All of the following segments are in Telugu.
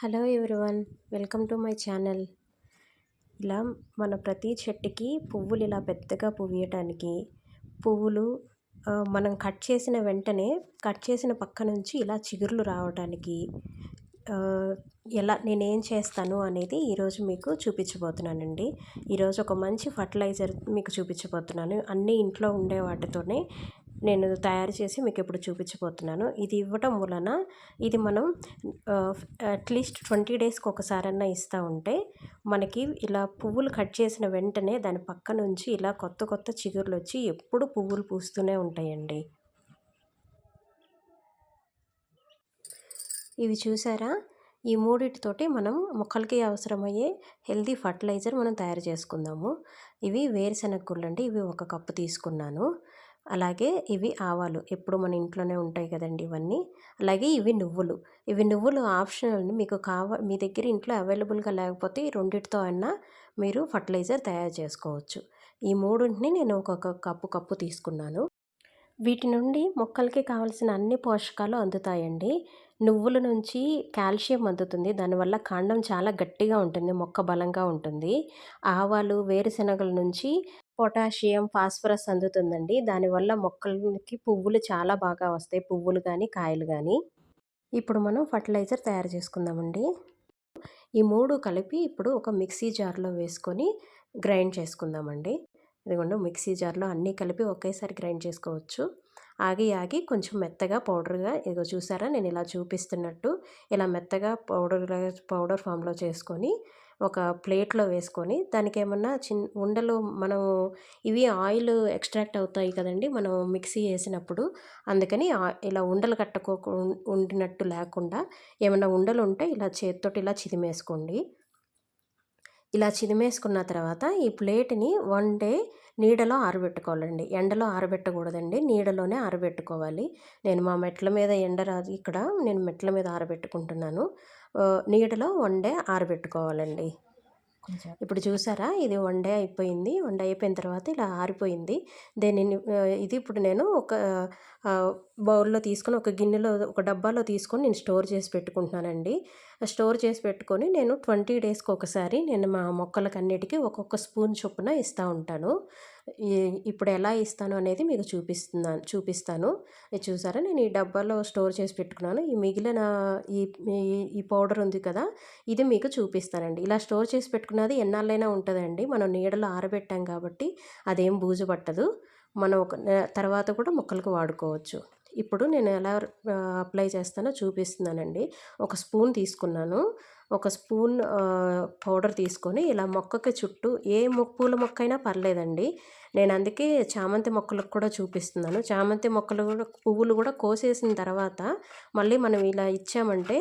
Hello everyone welcome to my channel. ఇలా మన ప్రతి చెట్టుకి పువ్వులు ఇలా పెద్దగా పువ్వేయటానికి పువ్వులు మనం కట్ చేసిన వెంటనే కట్ చేసిన పక్క నుంచి ఇలా చిగుర్లు రావడానికి ఎలా నేనేం చేస్తాను అనేది ఈరోజు మీకు చూపించబోతున్నానండి. ఈరోజు ఒక మంచి ఫర్టిలైజర్ మీకు చూపించబోతున్నాను. అన్నీ ఇంట్లో ఉండే వాటితోనే నేను తయారు చేసి మీకు ఇప్పుడు చూపించబోతున్నాను. ఇది ఇవ్వటం వలన ఇది మనం అట్లీస్ట్ ట్వంటీ డేస్కి ఒకసారన్నా ఇస్తూ ఉంటే మనకి ఇలా పువ్వులు కట్ చేసిన వెంటనే దాని పక్క నుంచి ఇలా కొత్త కొత్త చిగుర్లు వచ్చి ఎప్పుడు పువ్వులు పూస్తూనే ఉంటాయండి. ఇవి చూసారా? ఈ మూడిటితోటి మనం మొక్కలకి అవసరమయ్యే హెల్తీ ఫర్టిలైజర్ మనం తయారు చేసుకుందాము. ఇవి వేరుశెనగ గుళ్ళు అండి ఇవి ఒక కప్పు తీసుకున్నాను. అలాగే ఇవి ఆవాలు. ఎప్పుడు మన ఇంట్లోనే ఉంటాయి కదండి ఇవన్నీ. అలాగే ఇవి నువ్వులు. ఇవి నువ్వులు ఆప్షనల్ మీకు కావ మీ దగ్గర ఇంట్లో అవైలబుల్గా లేకపోతే ఈ రెండింటితో అయినా మీరు ఫర్టిలైజర్ తయారు చేసుకోవచ్చు. ఈ మూడింటిని నేను ఒక కప్పు కప్పు తీసుకున్నాను. వీటి నుండి మొక్కలకి కావాల్సిన అన్ని పోషకాలు అందుతాయండి. నువ్వుల నుంచి కాల్షియం అందుతుంది. దానివల్ల కాండం చాలా గట్టిగా ఉంటుంది. మొక్క బలంగా ఉంటుంది. ఆవాలు వేరుశనగల నుంచి పొటాషియం ఫాస్ఫరస్ అందుతుందండి. దానివల్ల మొక్కలకి పువ్వులు చాలా బాగా వస్తాయి. పువ్వులు కానీ కాయలు కానీ ఇప్పుడు మనం ఫర్టిలైజర్ తయారు చేసుకుందామండి. ఈ మూడు కలిపి ఇప్పుడు ఒక మిక్సీ జార్లో వేసుకొని గ్రైండ్ చేసుకుందామండి. ఇదిగోండి మిక్సీ జార్లో అన్నీ కలిపి ఒకేసారి గ్రైండ్ చేసుకోవచ్చు. ఆగి ఆగి కొంచెం మెత్తగా పౌడర్గా ఇదిగో చూసారా? నేను ఇలా చూపిస్తున్నట్టు ఇలా మెత్తగా పౌడర్ పౌడర్ ఫామ్లో చేసుకొని ఒక ప్లేట్లో వేసుకొని దానికి ఏమన్నా చిన్ ఉండలు మనం ఇవి ఆయిల్ ఎక్స్ట్రాక్ట్ అవుతాయి కదండి మనం మిక్సీ వేసినప్పుడు. అందుకని ఇలా ఉండలు కట్టుకో ఉండినట్టు లేకుండా ఏమైనా ఉండలు ఉంటే ఇలా చేతితోటి ఇలా చిదిమేసుకోండి. ఇలా చిదిమేసుకున్న తర్వాత ఈ ప్లేట్ని వన్ డే నీడలో ఆరబెట్టుకోవాలండి. ఎండలో ఆరబెట్టకూడదండి. నీడలోనే ఆరబెట్టుకోవాలి. నేను మా మెట్ల మీద ఎండ రాదు. ఇక్కడ నేను మెట్ల మీద ఆరబెట్టుకుంటున్నాను. నీడలో వన్ డే ఆరబెట్టుకోవాలండి. ఇప్పుడు చూసారా? ఇది వన్ డే అయిపోయింది. వన్ డే అయిపోయిన తర్వాత ఇలా ఆరిపోయింది. దీనిని ఇది ఇప్పుడు నేను ఒక బౌల్లో తీసుకొని ఒక గిన్నెలో ఒక డబ్బాలో తీసుకొని నేను స్టోర్ చేసి పెట్టుకుంటున్నానండి. స్టోర్ చేసి పెట్టుకొని నేను ట్వంటీ డేస్కి ఒకసారి నేను మా మొక్కలకు అన్నిటికీ ఒక్కొక్క స్పూన్ చొప్పున ఇస్తూ ఉంటాను. ఇప్పుడు ఎలా ఇస్తాను అనేది మీకు చూపిస్తున్నాను చూపిస్తాను. చూసారా? నేను ఈ డబ్బాలో స్టోర్ చేసి పెట్టుకున్నాను. ఈ మిగిలిన ఈ ఈ పౌడర్ ఉంది కదా ఇది మీకు చూపిస్తానండి. ఇలా స్టోర్ చేసి పెట్టుకున్నది ఎన్నాళ్ళైనా ఉంటుందండి. మనం నీడలో ఆరబెట్టాం కాబట్టి అదేం బూజు పట్టదు మనం ఒక తర్వాత కూడా మొక్కలకు వాడుకోవచ్చు. ఇప్పుడు నేను ఎలా అప్లై చేస్తానో చూపిస్తున్నానండి. ఒక స్పూన్ తీసుకున్నాను. ఒక స్పూన్ పౌడర్ తీసుకొని ఇలా మొక్కకి చుట్టూ ఏ పూల మొక్క అయినా పర్లేదండి. నేను అందుకే చామంతి మొక్కలకు కూడా చూపిస్తున్నాను. చామంతి మొక్కలు కూడా పువ్వులు కూడా కోసేసిన తర్వాత మళ్ళీ మనం ఇలా ఇచ్చామంటే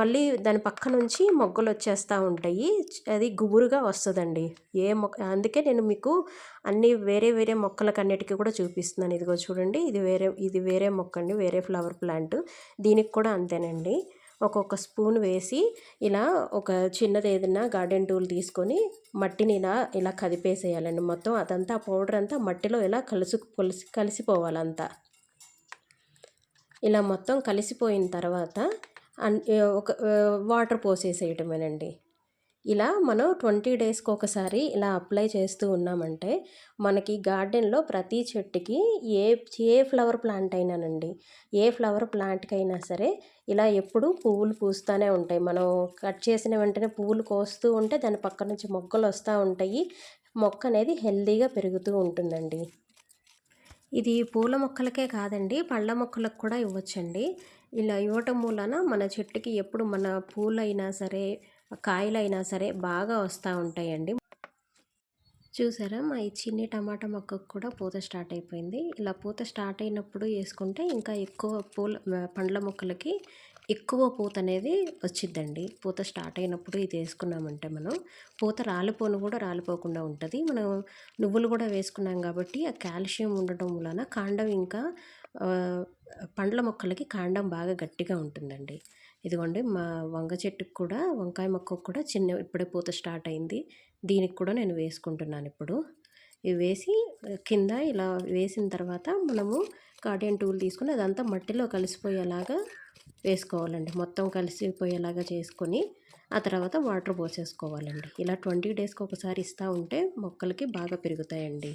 మళ్ళీ దాని పక్క నుంచి మొగ్గలు వచ్చేస్తూ ఉంటాయి. అది గుబురుగా వస్తుందండి. ఏ మొక్క అందుకే నేను మీకు అన్ని వేరే వేరే మొక్కలకన్నిటికీ కూడా చూపిస్తున్నాను. ఇదిగో చూడండి ఇది వేరే ఇది వేరే మొక్క అండి వేరే ఫ్లవర్ ప్లాంట్. దీనికి కూడా అంతేనండి. ఒక్కొక్క స్పూన్ వేసి ఇలా ఒక చిన్నది ఏదైనా గార్డెన్ టూల్ తీసుకొని మట్టిని ఇలా ఇలా కదిపేసేయాలండి. మొత్తం అదంతా పౌడర్ అంతా మట్టిలో ఇలా కలుసు కలిసి కలిసిపోవాలంతా. ఇలా మొత్తం కలిసిపోయిన తర్వాత ఒక వాటర్ పోసేసేయటమేనండి. ఇలా మనం ట్వంటీ డేస్కి ఒకసారి ఇలా అప్లై చేస్తూ ఉన్నామంటే మనకి గార్డెన్లో ప్రతి చెట్టుకి ఏ ఏ ఫ్లవర్ ప్లాంట్ అయినానండి? ఏ ఫ్లవర్ ప్లాంట్కి అయినా సరే ఇలా ఎప్పుడు పువ్వులు పూస్తూనే ఉంటాయి. మనం కట్ చేసిన వెంటనే పువ్వులు కోస్తూ ఉంటే దాని పక్క నుంచి మొక్కలు వస్తూ ఉంటాయి. మొక్క అనేది హెల్దీగా పెరుగుతూ ఉంటుందండి. ఇది పూల మొక్కలకే కాదండి పళ్ళ మొక్కలకు కూడా ఇవ్వచ్చండి. ఇలా ఇవ్వటం మూలన మన చెట్టుకి ఎప్పుడు మన పూలైనా సరే కాయలైనా సరే బాగా వస్తూ ఉంటాయండి. చూసారా? మా ఈ చిన్ని టమాటా మొక్కకు కూడా పూత స్టార్ట్ అయిపోయింది. ఇలా పూత స్టార్ట్ అయినప్పుడు వేసుకుంటే ఇంకా ఎక్కువ పూల పండ్ల మొక్కలకి ఎక్కువ పూత అనేది వచ్చిద్దండి. పూత స్టార్ట్ అయినప్పుడు ఇది వేసుకున్నామంటే మనం పూత రాలిపోను కూడా రాలిపోకుండా ఉంటుంది. మనం నువ్వులు కూడా వేసుకున్నాం కాబట్టి ఆ కాల్షియం ఉండటం వలన కాండం ఇంకా పండ్ల మొక్కలకి కాండం బాగా గట్టిగా ఉంటుందండి. ఇదిగోండి మా వంగ చెట్టుకు కూడా వంకాయ మొక్కకు కూడా చిన్న ఇప్పుడే పూత స్టార్ట్ అయింది. దీనికి కూడా నేను వేసుకుంటున్నాను ఇప్పుడు. ఇవి వేసి కింద ఇలా వేసిన తర్వాత మనము కాటన్ టూల్ తీసుకుని అదంతా మట్టిలో కలిసిపోయేలాగా వేసుకోవాలండి. మొత్తం కలిసిపోయేలాగా చేసుకొని ఆ తర్వాత వాటర్ పోసేసుకోవాలండి. ఇలా ట్వంటీ డేస్కి ఒకసారి ఇస్తూ ఉంటే మొక్కలకి బాగా పెరుగుతాయండి.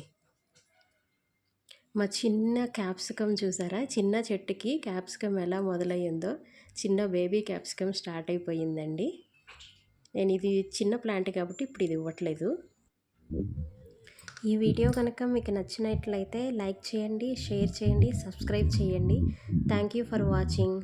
మా చిన్న క్యాప్సికమ్ చూసారా? చిన్న చెట్టుకి క్యాప్సికమ్ ఎలా మొదలయ్యిందో. చిన్న బేబీ క్యాప్సికమ్ స్టార్ట్ అయిపోయిందండి. నేను ఇది చిన్న ప్లాంట్ కాబట్టి ఇప్పుడు ఇది ఇవ్వట్లేదు. ఈ వీడియో కనుక మీకు నచ్చినట్లయితే లైక్ చేయండి షేర్ చేయండి సబ్స్క్రైబ్ చేయండి. Thank you for watching.